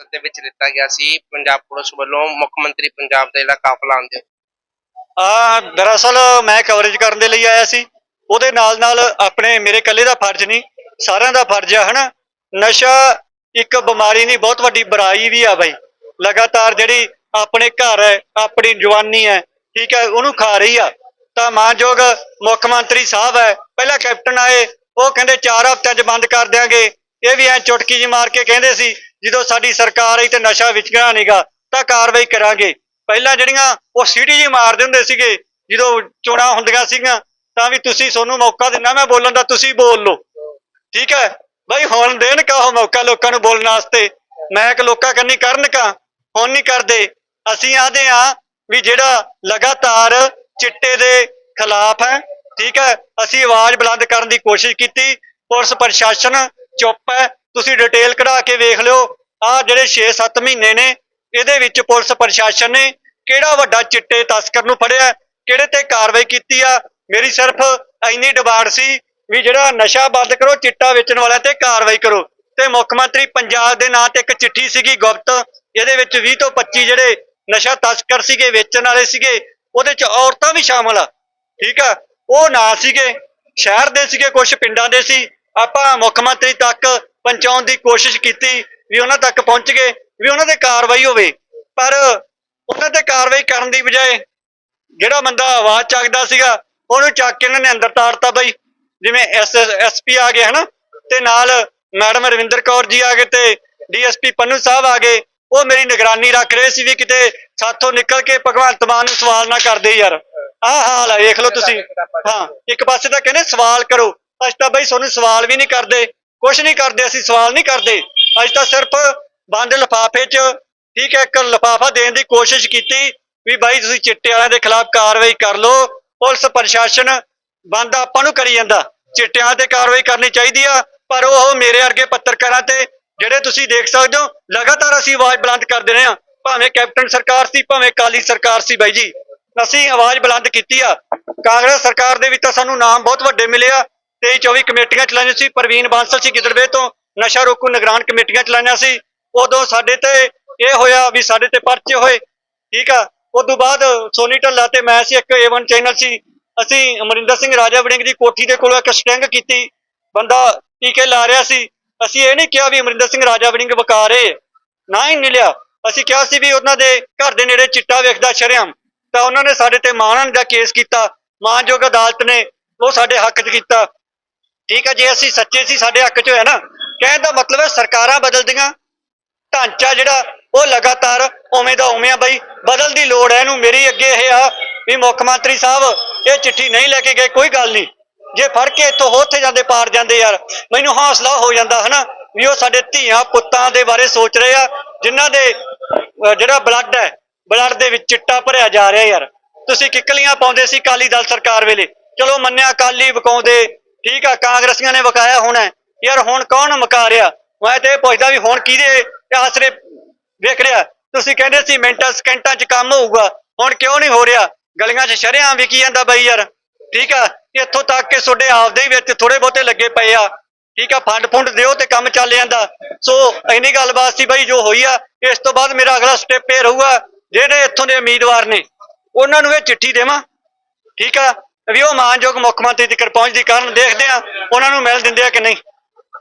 ਦੇ ਵਿੱਚ ਦਿੱਤਾ ਗਿਆ ਸੀ। ਪੰਜਾਬ ਪੁਲਿਸ ਵੱਲੋਂ ਮੁੱਖ ਮੰਤਰੀ ਪੰਜਾਬ ਦਾ ਜਿਹੜਾ ਕਾਫਲਾ ਆਉਂਦੇ ਆ, ਦਰਅਸਲ ਮੈਂ ਕਵਰੇਜ ਕਰਨ ਦੇ ਲਈ ਆਇਆ ਸੀ। ਉਹਦੇ ਨਾਲ ਨਾਲ ਆਪਣੇ ਮੇਰੇ ਇਕੱਲੇ ਦਾ ਫਰਜ਼ ਨਹੀਂ, ਸਾਰਿਆਂ ਦਾ ਫਰਜ਼ ਆ, ਹਨਾ? ਨਸ਼ਾ ਇੱਕ ਬਿਮਾਰੀ ਨਹੀਂ, ਬਹੁਤ ਵੱਡੀ ਬੁਰਾਈ ਵੀ ਆ ਬਈ। ਲਗਾਤਾਰ ਜਿਹੜੀ ਆਪਣੇ ਘਰ ਹੈ, ਆਪਣੀ ਜਵਾਨੀ ਹੈ, ਠੀਕ ਹੈ, ਉਹਨੂੰ ਖਾ ਰਹੀ ਆ। ਤਾਂ ਮਾਨਯੋਗ ਮੁੱਖ ਮੰਤਰੀ ਸਾਹਿਬ ਹੈ, ਪਹਿਲਾਂ ਕੈਪਟਨ ਆਏ, ਉਹ ਕਹਿੰਦੇ 4 ਹਫ਼ਤਿਆਂ 'ਚ ਬੰਦ ਕਰ ਦਿਆਂਗੇ। ਇਹ ਵੀ ਐ ਚੁਟਕੀ ਜੀ ਮਾਰ ਕੇ ਕਹਿੰਦੇ ਸੀ ਜਦੋਂ ਸਾਡੀ ਸਰਕਾਰ ਆਈ ਤੇ ਨਸ਼ਾ ਵਿਚਗਣਾ ਨਹੀਂਗਾ ਤਾਂ ਕਾਰਵਾਈ ਕਰਾਂਗੇ। ਪਹਿਲਾਂ ਜਿਹੜੀਆਂ ਉਹ ਸੀਟੀ ਜੀ ਮਾਰਦੇ ਹੁੰਦੇ ਸੀਗੇ, ਜਦੋਂ ਚੋਣਾਂ ਹੁੰਦੀਆਂ ਸੀਗੀਆਂ, ਤਾਂ ਵੀ ਤੁਸੀਂ ਤੁਹਾਨੂੰ ਮੌਕਾ ਦਿੰਨਾ, ਮੈਂ ਬੋਲਣ ਦਾ ਤੁਸੀਂ ਬੋਲ ਲਓ। ਠੀਕ ਹੈ? ਬਈ ਹੁਣ ਦੇਣ ਕਾ ਉਹ ਮੌਕਾ ਲੋਕਾਂ ਨੂੰ ਬੋਲਣ ਵਾਸਤੇ? ਮੈਂ ਕਿ ਲੋਕਾਂ ਕੰਨੀ ਕਰਨ ਕਾ, ਹੁਣ ਨਹੀਂ ਕਰਦੇ। ਅਸੀਂ ਆਦੇ ਆ ਵੀ ਜਿਹੜਾ ਲਗਾਤਾਰ ਚਿੱਟੇ ਦੇ ਖਿਲਾਫ ਹੈ, ਠੀਕ ਹੈ? ਅਸੀਂ ਆਵਾਜ਼ ਬੁਲੰਦ ਕਰਨ ਦੀ ਕੋਸ਼ਿਸ਼ ਕੀਤੀ, ਪੁਲਿਸ ਪ੍ਰਸ਼ਾਸਨ ਚੁੱਪ ਹੈ, ਤੁਸੀਂ ਡਿਟੇਲ ਕਢਾ ਕੇ ਵੇਖ ਲਿਓ। ਆ ਜਿਹੜੇ 6-7 ਮਹੀਨੇ ਨੇ, ਇਹਦੇ ਵਿੱਚ ਪੁਲਿਸ ਪ੍ਰਸ਼ਾਸਨ ਨੇ ਕਿਹੜਾ ਵੱਡਾ ਚਿੱਟੇ ਤਸਕਰ ਨੂੰ ਫੜਿਆ, ਕਿਹੜੇ ਤੇ ਕਾਰਵਾਈ ਕੀਤੀ ਆ? ਮੇਰੀ ਸਿਰਫ ਇੰਨੀ ਡਿਮਾਂਡ ਸੀ ਵੀ ਜਿਹੜਾ ਨਸ਼ਾ ਬੰਦ ਕਰੋ, ਚਿੱਟਾ ਵੇਚਣ ਵਾਲਿਆਂ ਤੇ ਕਾਰਵਾਈ ਕਰੋ। ਤੇ ਮੁੱਖ ਮੰਤਰੀ ਪੰਜਾਬ ਦੇ ਨਾਂ ਤੇ ਇੱਕ ਚਿੱਠੀ ਸੀਗੀ ਗੁਪਤ, ਇਹਦੇ ਵਿੱਚ 20 ਤੋਂ 25 ਜਿਹੜੇ ਨਸ਼ਾ ਤਸਕਰ ਸੀਗੇ, ਵੇਚਣ ਵਾਲੇ ਸੀਗੇ, ਉਹਦੇ ਚ ਔਰਤਾਂ ਵੀ ਸ਼ਾਮਲ ਆ। ਠੀਕ ਆ? ਉਹ ਨਾ ਸੀਗੇ, ਸ਼ਹਿਰ ਦੇ ਸੀਗੇ ਕੁਝ ਪਿੰਡਾਂ ਦੇ ਸੀ। ਆਪਾਂ ਮੁੱਖ ਮੰਤਰੀ ਤੱਕ ਪਹੁੰਚਾਉਣ ਦੀ ਕੋਸ਼ਿਸ਼ ਕੀਤੀ ਵੀ ਉਹਨਾਂ ਤੱਕ ਪਹੁੰਚ ਗਏ ਵੀ ਉਹਨਾਂ ਤੇ ਕਾਰਵਾਈ ਹੋਵੇ। ਪਰ ਉਹਨਾਂ ਤੇ ਕਾਰਵਾਈ ਕਰਨ ਦੀ ਬਜਾਏ ਜਿਹੜਾ ਬੰਦਾ ਆਵਾਜ਼ ਚੱਕਦਾ ਸੀਗਾ ਉਹਨੂੰ ਚੱਕ ਕੇ ਇਹਨਾਂ ਨੇ ਅੰਦਰ ਤਾੜਤਾ ਬਈ। ਜਿਵੇਂ ਐਸਪੀ ਆ ਗਏ ਹਨਾ? ਤੇ ਨਾਲ ਮੈਡਮ ਰਵਿੰਦਰ ਕੌਰ ਜੀ ਆ ਗਏ ਤੇ ਡੀਐਸਪੀ ਪੰਨੂ ਸਾਹਿਬ ਆ ਗਏ। ਉਹ ਮੇਰੀ ਨਿਗਰਾਨੀ ਰੱਖ ਰਹੇ ਸੀ ਵੀ ਕਿਤੇ ਸਾਥੋਂ ਨਿਕਲ ਕੇ ਭਗਵੰਤ ਮਾਨ ਨੂੰ ਸਵਾਲ ਨਾ ਕਰਦੇ ਯਾਰ। ਆਹ ਹਾਲ ਹੈ ਵੇਖ ਲਓ ਤੁਸੀਂ। ਹਾਂ ਇੱਕ ਪਾਸੇ ਤਾਂ ਕਹਿੰਦੇ ਸਵਾਲ ਕਰੋ। ਅਸੀਂ ਤਾਂ ਬਈ ਤੁਹਾਨੂੰ ਸਵਾਲ ਵੀ ਨਹੀਂ ਕਰਦੇ ਕੁਝ ਨਹੀਂ ਕਰਦੇ, ਅਸੀਂ ਸਵਾਲ ਨਹੀਂ ਕਰਦੇ। ਅਸੀਂ ਤਾਂ ਸਿਰਫ ਬੰਦ ਲਿਫਾਫੇ 'ਚ, ਠੀਕ ਹੈ, ਇੱਕ ਲਿਫਾਫਾ ਦੇਣ ਦੀ ਕੋਸ਼ਿਸ਼ ਕੀਤੀ ਵੀ ਬਾਈ ਤੁਸੀਂ ਚਿੱਟੇ ਵਾਲਿਆਂ ਦੇ ਖਿਲਾਫ ਕਾਰਵਾਈ ਕਰ ਲਓ। ਪੁਲਿਸ ਪ੍ਰਸ਼ਾਸਨ ਬੰਦ ਆਪਾਂ ਨੂੰ ਕਰੀ ਜਾਂਦਾ। ਚਿੱਟਿਆਂ ਤੇ ਕਾਰਵਾਈ ਕਰਨੀ ਚਾਹੀਦੀ ਆ, ਪਰ ਉਹ ਮੇਰੇ ਵਰਗੇ ਪੱਤਰਕਾਰਾਂ ਤੇ ਜਿਹੜੇ ਤੁਸੀਂ ਦੇਖ ਸਕਦੇ ਹੋ, ਲਗਾਤਾਰ ਅਸੀਂ ਆਵਾਜ਼ ਬੁਲੰਦ ਕਰਦੇ ਰਹੇ ਹਾਂ। ਭਾਵੇਂ ਕੈਪਟਨ ਸਰਕਾਰ ਸੀ, ਭਾਵੇਂ ਕਾਲੀ ਸਰਕਾਰ ਸੀ ਬਾਈ ਜੀ। ਅਸੀਂ ਆਵਾਜ਼ ਬੁਲੰਦ ਕੀਤੀ ਆ। ਕਾਂਗਰਸ ਸਰਕਾਰ ਦੇ ਵਿੱਚ ਤਾਂ ਸਾਨੂੰ ਨਾਮ ਬਹੁਤ ਵੱਡੇ ਮਿਲੇ ਆ। 23 24 ਕਮੇਟੀਆਂ ਚਲਾਈਆਂ ਸੀ, ਪ੍ਰਵੀਨ ਬਾਂਸਲ ਸੀ ਗਿੱਦੜਵੇ ਤੋਂ, ਨਸ਼ਾ ਰੋਕੂ ਨਿਗਰਾਨ ਕਮੇਟੀਆਂ ਚਲਾਈਆਂ ਸੀ। ਉਦੋਂ ਸਾਡੇ ਤੇ ਇਹ ਹੋਇਆ ਵੀ ਸਾਡੇ ਤੇ ਪਰਚੇ ਹੋਏ, ਠੀਕ ਆ। ਉਸ ਤੋਂ ਬਾਅਦ ਸੋਨੀ ਢੱਲਾ ਤੇ ਮੈਂ ਸੀ, ਇੱਕ A1 ਚੈਨਲ ਸੀ। ਅਸੀਂ ਅਮਰਿੰਦਰ ਸਿੰਘ ਰਾਜਾ ਵੜਿੰਗ ਦੀ ਕੋਠੀ ਦੇ ਕੋਲੋਂ ਇੱਕ ਸਟਿੰਗ ਕੀਤੀ। ਬੰਦਾ ਟੀਕੇ ਲਾ ਰਿਹਾ ਸੀ। ਅਸੀਂ ਇਹ ਨਹੀਂ ਕਿਹਾ ਵੀ ਅਮਰਿੰਦਰ ਸਿੰਘ ਰਾਜਾ ਵੜਿੰਗ ਵਕਾਰੇ ਨਾ ਹੀ ਮਿਲਿਆ ਅਸੀਂ ਕਿਹਾ ਸੀ ਵੀ ਉਹਨਾਂ ਦੇ ਘਰ ਦੇ ਨੇੜੇ ਚਿੱਟਾ ਵੇਖਦਾ ਸ਼ਰਿਆਮ। ਤਾਂ ਉਹਨਾਂ ਨੇ ਸਾਡੇ ਤੇ ਮਾਣਨ ਦਾ ਕੇਸ ਕੀਤਾ। ਮਾਨਯੋਗ ਅਦਾਲਤ ਨੇ ਉਹ ਸਾਡੇ ਹੱਕ 'ਚ ਕੀਤਾ। ਠੀਕ ਹੈ ਜੇ ਅਸੀਂ ਸੱਚੇ ਸੀ, ਸਾਡੇ ਹੱਕ 'ਚ ਹੋਇਆ ਨਾ। ਕਹਿਣ ਦਾ ਮਤਲਬ ਹੈ ਸਰਕਾਰਾਂ ਬਦਲਦੀਆਂ। ਢਾਂਚਾ ਜਿਹੜਾ, ਉਹ ਲਗਾਤਾਰ ਉਵੇਂ ਦਾ ਉਵੇਂ ਆ ਬਈ। ਬਦਲ ਦੀ ਲੋੜ ਹੈ ਇਹਨੂੰ, ਮੇਰੀ ਅੱਗੇ ਇਹ ਆ ਵੀ ਮੁੱਖ ਮੰਤਰੀ ਸਾਹਿਬ, ਇਹ ਚਿੱਠੀ ਨਹੀਂ ਲੈ ਕੇ ਗਏ, ਕੋਈ ਗੱਲ ਨਹੀਂ। ਜੇ ਫੜ ਕੇ ਇੱਥੋਂ ਉੱਥੇ ਜਾਂਦੇ, ਪਾਰ ਜਾਂਦੇ ਯਾਰ। ਮੈਨੂੰ ਹੌਸਲਾ ਹੋ ਜਾਂਦਾ, ਹਨਾ, ਵੀ ਉਹ ਸਾਡੇ ਧੀਆਂ, ਪੁੱਤਾਂ ਦੇ ਬਾਰੇ ਸੋਚ ਰਹੇ ਆ, ਜਿਨ੍ਹਾਂ ਦੇ ਜਿਹੜਾ ਬਲੱਡ ਹੈ, ਬਲੱਡ ਦੇ ਵਿੱਚ ਚਿੱਟਾ ਭਰਿਆ ਜਾ ਰਿਹਾ ਯਾਰ। ਤੁਸੀਂ ਕਿੱਕਲੀਆਂ ਪਾਉਂਦੇ ਸੀ ਕਾਲੀ ਦਲ ਸਰਕਾਰ ਵੇਲੇ। ਚਲੋ ਮੰਨਿਆ ਕਾਲੀ ਵਕਾਉਂਦੇ ਠੀਕ ਆ, ਕਾਂਗਰਸੀਆਂ ਨੇ ਵਕਾਇਆ ਹੋਣਾ ਯਾਰ ਹੁਣ ਕੌਣ ਮਕਾ ਰਿਹਾ? ਮੈਂ ਤੇ ਇਹ ਪੁੱਛਦਾ ਵੀ ਹੁਣ ਕਿਹਦੇ ਆਸਰੇ ਵੇਖ ਰਿਹਾ? ਤੁਸੀਂ ਕਹਿੰਦੇ ਸੀ ਮਿੰਟਾਂ, ਸਕਿੰਟਾਂ 'ਚ ਕੰਮ ਹੋਊਗਾ। ਹੁਣ ਕਿਉਂ ਨਹੀਂ ਹੋ ਰਿਹਾ? ਗਲੀਆਂ 'ਚ ਸ਼ਰਿਆਂ ਵਿਕੀ ਜਾਂਦਾ ਬਾਈ ਯਾਰ। ਠੀਕ ਆ, ਇੱਥੋਂ ਤੱਕ ਕਿ ਤੁਹਾਡੇ ਆਪਦੇ ਹੀ ਵਿੱਚ ਥੋੜੇ ਬਹੁਤੇ ਲੱਗੇ ਪਏ ਆ। ਠੀਕ ਆ, ਫੰਡ ਫੁੰਡ ਦਿਓ ਤੇ ਕੰਮ ਚੱਲ ਜਾਂਦਾ। ਸੋ ਇੰਨੀ ਗੱਲਬਾਤ ਸੀ ਬਾਈ ਜੋ ਹੋਈ ਆ, ਇਸ ਤੋਂ ਬਾਅਦ ਮੇਰਾ ਅਗਲਾ ਸਟੈਪ ਇਹ ਰਹੂਗਾ, ਜਿਹੜੇ ਇੱਥੋਂ ਦੇ ਉਮੀਦਵਾਰ ਨੇ, ਉਹਨਾਂ ਨੂੰ ਇਹ ਚਿੱਠੀ ਦੇਵਾਂ। ਠੀਕ ਆ ਵੀ ਉਹ ਮਾਨਯੋਗ ਮੁੱਖ ਮੰਤਰੀ ਤੱਕ ਪਹੁੰਚਦੀ ਕਰਨ ਦੇਖਦੇ ਆ, ਉਹਨਾਂ ਨੂੰ ਮਿਲ ਦਿੰਦੇ ਆ ਕਿ ਨਹੀਂ?